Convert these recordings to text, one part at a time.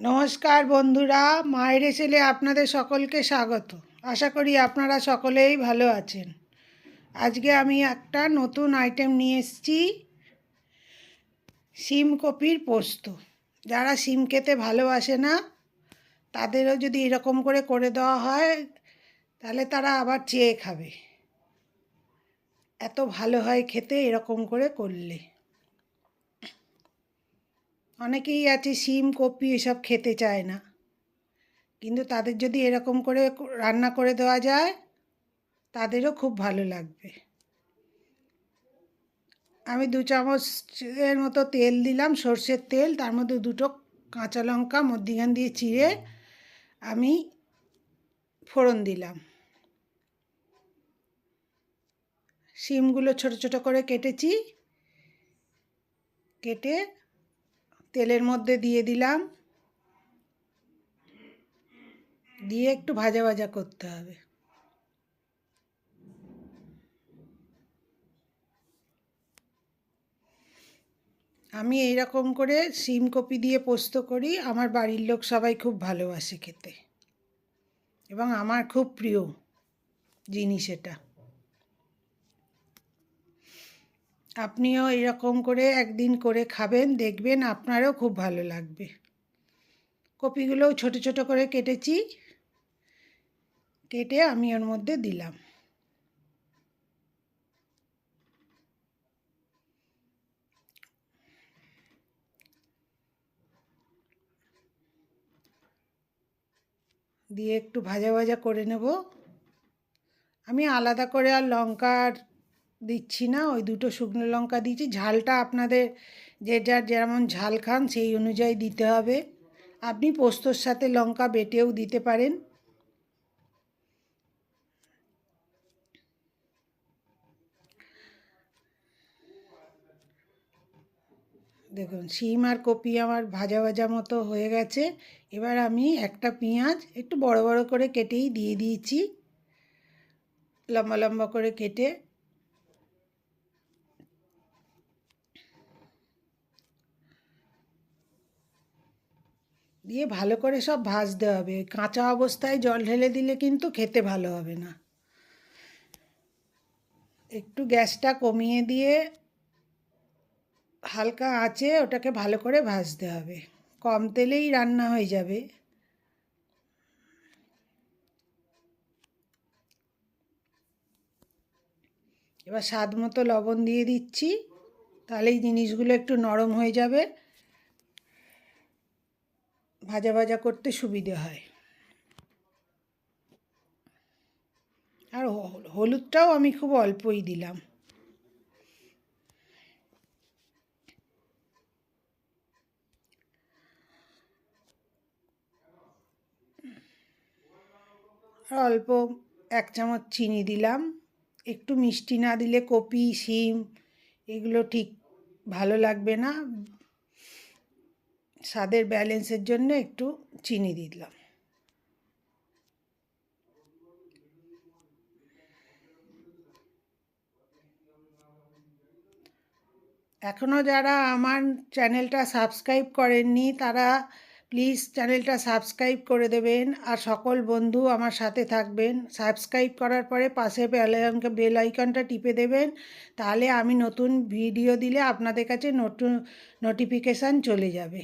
নমস্কার বন্ধুরা, মায়ের ছেলে আপনাদের সকলকে স্বাগত। আশা করি আপনারা সকলেই ভালো আছেন। আজকে আমি একটা নতুন আইটেম নিয়ে এসেছি, শিম কপির পোস্ত। যারা শিম খেতে ভালোবাসে না, তাদেরও যদি এরকম করে করে দেওয়া হয়, তাহলে তারা আবার চেয়ে খাবে। এত ভালো হয় খেতে এরকম করে করলে। অনেকেই আছে শিম, কপি এসব খেতে চায় না। কিন্তু তাদের যদি এরকম করে রান্না করে দেওয়া যায়, তাদেরও খুব ভালো লাগবে। আমি দু চামচের মতো তেল দিলাম, সর্ষের তেল, তার মধ্যে দুটো কাঁচা লঙ্কা, মধ্যিখান দিয়ে চিড়ে আমি ফোড়ন দিলাম। শিমগুলো ছোট ছোট করে কেটেছি। কেটে তেলের মধ্যে দিয়ে দিলাম। দিয়ে একটু ভাজা ভাজা করতে হবে। আমি এইরকম করে সিম কপি দিয়ে পোস্ত করি। আমার বাড়ির লোক সবাই খুব ভালোবাসে খেতে। এবং আমার খুব প্রিয় জিনিস এটা। আপনিও এরকম করে একদিন করে খাবেন, দেখবেন আপনারও খুব ভালো লাগবে। কপিগুলোও ছোট ছোট করে কেটেছি, কেটে আমি ওর মধ্যে দিলাম। দিয়ে একটু ভাজা ভাজা করে নেব। আমি আলাদা করে আর লঙ্কার দিচ্ছি না, ওই দুটো শুকনো লঙ্কা দিচ্ছি ঝালটা আপনাদের যে যার যেমন ঝাল খান সেই অনুযায়ী দিতে হবে। আপনি পোস্তর সাথে লঙ্কা বেটেও দিতে পারেন। দেখুন, শিম আর কপি আমার ভাজা ভাজা মতো হয়ে গেছে। এবার আমি একটা পেঁয়াজ একটু বড় বড় করে কেটেই দিয়ে দিয়েছি। লম্বা লম্বা করে কেটে দিয়ে ভালো করে সব ভাজতে হবে। কাঁচা অবস্থায় জল ঢেলে দিলে কিন্তু খেতে ভালো হবে না। একটু গ্যাসটা কমিয়ে দিয়ে হালকা আঁচে ওটাকে ভালো করে ভাজতে হবে। কম তেলেই রান্না হয়ে যাবে। এবার স্বাদ মতো লবণ দিয়ে দিচ্ছি। তাহলেই জিনিসগুলো একটু নরম হয়ে যাবে। ভাজা ভাজা করতে সুবিধে হয়। আর হলুদটাও আমি খুব অল্পই দিলাম। আর অল্প এক চামচ চিনি দিলাম। একটু মিষ্টি না দিলে কপি, শিম, এগুলো ঠিক ভালো লাগবে না। স্বাদের ব্যালেন্সের জন্য একটু চিনি দিলাম। এখনও যারা আমার চ্যানেলটা সাবস্ক্রাইব করেননি, তারা প্লিজ চ্যানেলটা সাবস্ক্রাইব করে দেবেন আর সকল বন্ধু আমার সাথে থাকবেন। সাবস্ক্রাইব করার পরে পাশে বেল আইকনটা টিপে দেবেন। তাহলে আমি নতুন ভিডিও দিলে আপনাদের কাছে নোটিফিকেশান চলে যাবে।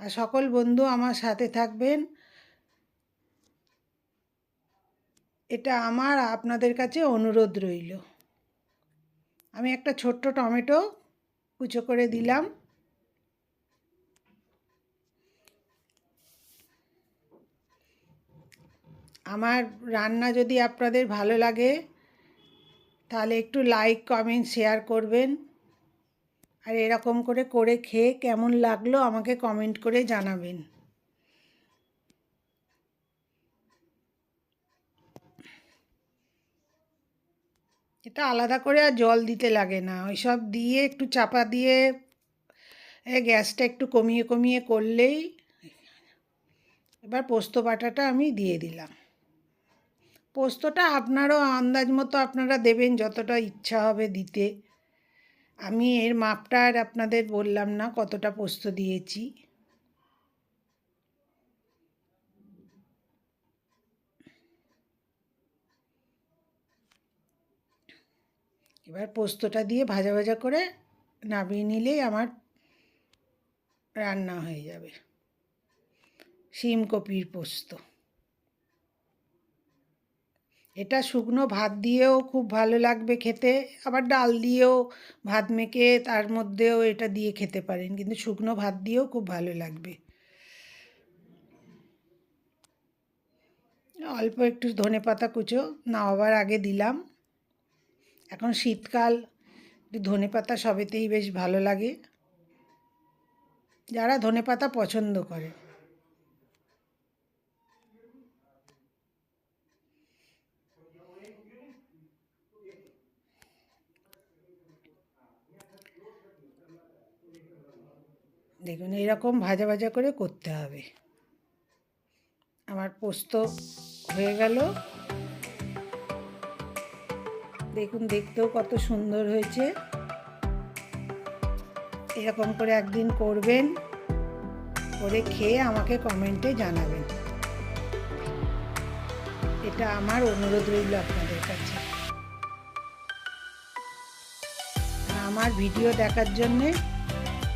আর সকল বন্ধু আমার সাথে থাকবেন। এটা আমার আপনাদের কাছে অনুরোধ রইল। আমি একটা ছোট্ট টমেটো কুচো করে দিলাম। আমার রান্না যদি আপনাদের ভালো লাগে, তাহলে একটু লাইক কমেন্ট শেয়ার করবেন। আর এরকম করে করে খেয়ে কেমন লাগল আমাকে কমেন্ট করে জানাবেন। এটা আলাদা করে আর জল দিতে লাগে না ওই সব দিয়ে একটু চাপা দিয়ে, এ গ্যাসটা একটু কমিয়ে কমিয়ে করলেই এবার পোস্ত বাটাটা আমি দিয়ে দিলাম। পোস্তটা আপনারও আন্দাজ মতো আপনারা দেবেন যতটা ইচ্ছা হবে দিতে। আমি এর মাপটা আর আপনাদের বললাম না কতটা পোস্ত দিয়েছি। এবার পোস্তটা দিয়ে ভাজা ভাজা করে নামিয়ে নিলেই আমার রান্না হয়ে যাবে। শিম কপির পোস্ত। এটা শুকনো ভাত দিয়েও খুব ভালো লাগবে খেতে, আবার ডাল দিয়েও ভাত মেখে তার মধ্যেও এটা দিয়ে খেতে পারেন, কিন্তু শুকনো ভাত দিয়েও খুব ভালো লাগবে। অল্প একটু ধনে পাতা কুচো, নামাবার আগে দিলাম। এখন শীতকাল, একটু ধনে পাতা সবেতেই বেশ ভালো লাগে। যারা ধনে পাতা পছন্দ করে। দেখুন, এরকম ভাজা ভাজা করে করতে হবে। আমার পোস্ত হয়ে গেল। দেখুন, দেখতেও কত সুন্দর হয়েছে। এরকম করে একদিন করবেন, করে খেয়ে আমাকে কমেন্টে জানাবেন। এটা আমার অনুরোধ রইল আপনাদের কাছে। আমার ভিডিও দেখার জন্যে